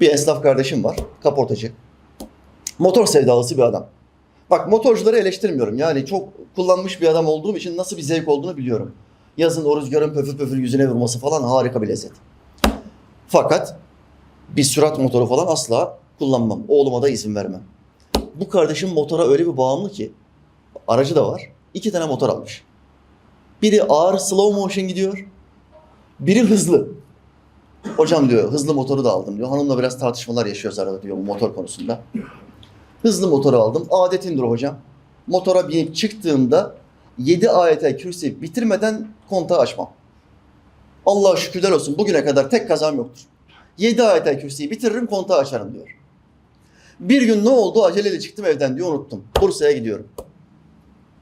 Bir esnaf kardeşim var, kaportacı. Motor sevdalısı bir adam. Bak motorcuları eleştirmiyorum. Yani çok kullanmış bir adam olduğum için nasıl bir zevk olduğunu biliyorum. Yazın o rüzgarın pöfür pöfür yüzüne vurması falan harika bir lezzet. Fakat bir sürat motoru falan asla kullanmam. Oğluma da izin vermem. Bu kardeşim motora öyle bir bağımlı ki aracı da var. İki tane motor almış. Biri ağır slow motion gidiyor. Biri hızlı. Hocam diyor hızlı motoru da aldım diyor. Hanımla biraz tartışmalar yaşıyoruz arada diyor bu motor konusunda. Hızlı motoru aldım. Adetindir hocam. Motora binip çıktığımda 7 ayet kürsi bitirmeden kontağı açmam. Allah'a şükürler olsun bugüne kadar tek kazam yoktur. 7 ayet kürsüyü bitiririm kontağı açarım diyor. Bir gün ne oldu? Aceleyle çıktım evden diyor unuttum. Bursa'ya gidiyorum.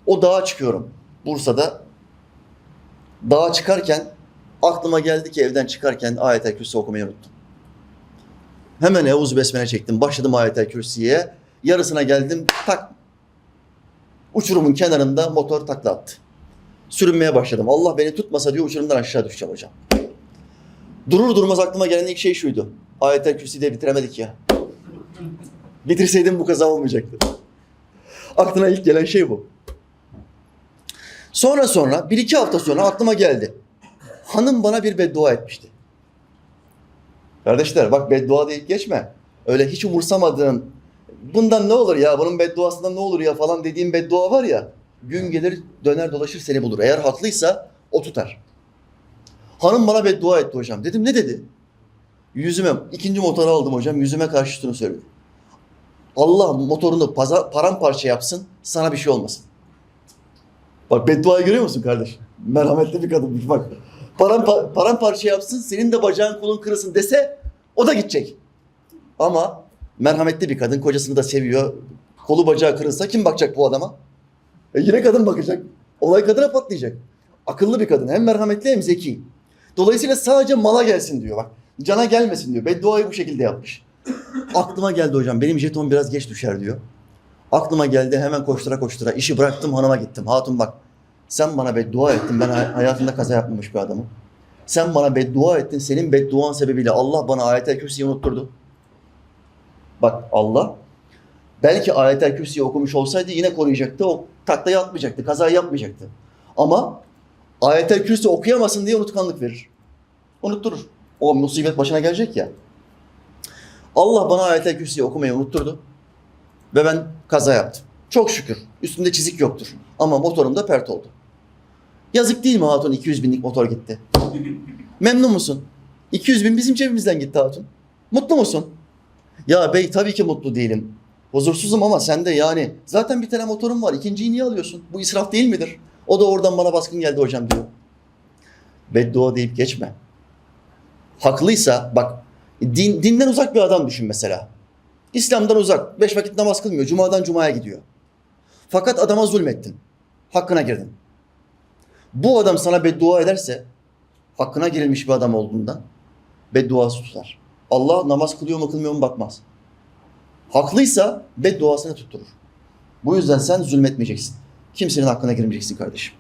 O dağa çıkıyorum. Bursa'da dağa çıkarken aklıma geldi ki evden çıkarken ayet-el kürsü okumayı unuttum. Hemen Eûzü Besmele çektim. Başladım ayet-el kürsüye. Yarısına geldim tak. Uçurumun kenarında motor takla attı. Sürünmeye başladım. Allah beni tutmasa diyor uçurumdan aşağı düşeceğim hocam. Durur durmaz aklıma gelen ilk şey şuydu. Ayet-el Kürsi'yi de bitiremedik ya. Bitirseydim bu kaza olmayacaktı. Aklına ilk gelen şey bu. Sonra sonra bir iki hafta sonra aklıma geldi. Hanım bana bir beddua etmişti. Kardeşler bak beddua deyip geçme. Öyle hiç umursamadığın bundan ne olur ya bunun bedduasından ne olur ya falan dediğin beddua var ya gün gelir döner dolaşır seni bulur. Eğer haklıysa o tutar. Hanım bana beddua etti hocam. Dedim ne dedi? Yüzüme, ikinci motoru aldım hocam. Yüzüme karşı şunu söylüyor. Allah motorunu paza, paramparça yapsın, sana bir şey olmasın. Bak bedduayı görüyor musun kardeş? Merhametli bir kadınmış bak. Parampa, paramparça yapsın, senin de bacağın kolun kırılsın dese o da gidecek. Ama merhametli bir kadın, kocasını da seviyor. Kolu bacağı kırılsa kim bakacak bu adama? E yine kadın bakacak. Olay kadına patlayacak. Akıllı bir kadın. Hem merhametli hem zeki. Dolayısıyla sadece mala gelsin diyor bak. Cana gelmesin diyor. Bedduayı bu şekilde yapmış. Aklıma geldi hocam benim jeton biraz geç düşer diyor. Aklıma geldi hemen koştura koştura işi bıraktım hanıma gittim. Hatun bak sen bana beddua ettin ben hay- hayatımda kaza yapmamış bir adamım. Sen bana beddua ettin senin bedduan sebebiyle Allah bana ayet-el kürsüyü unutturdu. Bak Allah belki ayet-el kürsüyü okumuş olsaydı yine koruyacaktı. O taklayı atmayacaktı, kazayı yapmayacaktı. Ama ayet-el kürsü okuyamasın diye unutkanlık verir. Unutturur. O musibet başına gelecek ya. Allah bana ayet-el kürsüyü okumayı unutturdu. Ve ben kaza yaptım. Çok şükür. Üstümde çizik yoktur. Ama motorum da pert oldu. Yazık değil mi Hatun 200 binlik motor gitti? Memnun musun? 200 bin bizim cebimizden gitti Hatun. Mutlu musun? Ya bey tabii ki mutlu değilim. Huzursuzum ama sen de yani zaten bir tane motorum var. ikinciyi niye alıyorsun? Bu israf değil midir? O da oradan bana baskın geldi hocam diyor. Beddua deyip geçme. Haklıysa bak din, dinden uzak bir adam düşün mesela. İslam'dan uzak. Beş vakit namaz kılmıyor. Cuma'dan cumaya gidiyor. Fakat adama zulmettin. Hakkına girdin. Bu adam sana beddua ederse hakkına girilmiş bir adam olduğundan bedduası tutar. Allah namaz kılıyor mu kılmıyor mu bakmaz. Haklıysa bedduasını tutturur. Bu yüzden sen zulmetmeyeceksin. Kimsenin hakkına girmeyeceksin kardeşim.